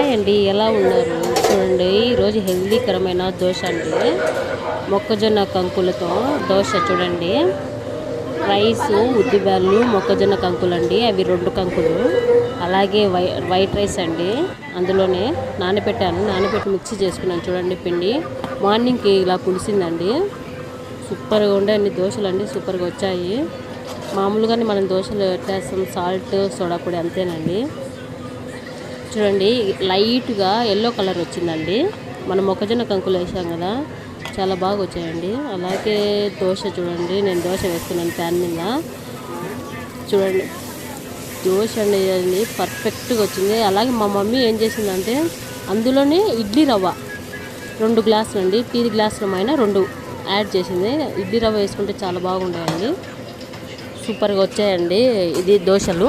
Hi అండి ఎలా ఉన్నారు? చూడండి ఈరోజు హెల్దీకరమైన దోశ అండి. మొక్కజొన్న కంకులతో దోశ చూడండి. రైస్ ఉద్దిబ్యాలు మొక్కజొన్న కంకులు అండి అవి రెండు కంకులు. అలాగే వై వైట్ రైస్ అండి. అందులోనే నానబెట్టాను. నానబెట్టి మిక్సీ చేసుకున్నాను చూడండి పిండి. మార్నింగ్కి ఇలా పులిసిందండి. సూపర్గా ఉండండి దోశలు అండి సూపర్గా వచ్చాయి. మామూలుగానే మనం దోశలు వేస్తాం? సాల్ట్ సోడా పొడి అంతేనండి. చూడండి లైట్గా ఎల్లో కలర్ వచ్చిందండి. మనం మొక్కజొన్న కంకులు వేసాం కదా చాలా బాగా వచ్చాయండి. అలాగే దోశ చూడండి నేను దోశ వేస్తున్నాను ప్యాన్ మీద. చూడండి దోశ అనేది పర్ఫెక్ట్గా వచ్చింది. అలాగే మా మమ్మీ ఏం చేసిందంటే అందులోనే ఇడ్లీ రవ్వ రెండు గ్లాసులు అండి టీ గ్లాసులు అయినా రెండు యాడ్ చేసింది. ఇడ్లీ రవ్వ వేసుకుంటే చాలా బాగుంటాయండి. సూపర్గా వచ్చాయండి ఇది దోశలు.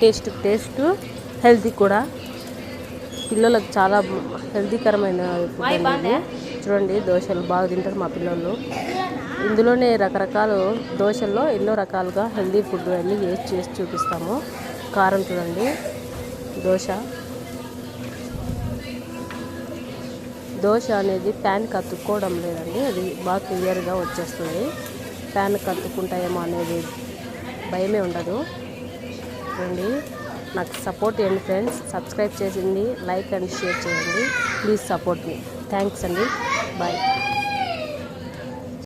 Taste taste. హెల్తీ కూడా. పిల్లలకు చాలా హెల్తీకరమైన ఫుడ్ అండి ఇది చూడండి దోశలు బాగా తింటారు మా పిల్లలు. ఇందులోనే రకరకాల దోశల్లో ఎన్నో రకాలుగా హెల్తీ ఫుడ్ అన్ని వేసి చేసి చూపిస్తాము. కారం చూడండి దోశ. దోశ అనేది ప్యాన్ కత్తుక్కోవడం లేదండి అది బాగా క్లియర్గా వచ్చేస్తుంది. ప్యాన్ కత్తుకుంటాయేమో అనేది భయమే ఉండదు. చూడండి. నాకు సపోర్ట్ చేయండి ఫ్రెండ్స్ సబ్స్క్రైబ్ చేసింది లైక్ అండ్ షేర్ చేయండి. ప్లీజ్ సపోర్ట్ మీ థ్యాంక్స్ అండి. బాయ్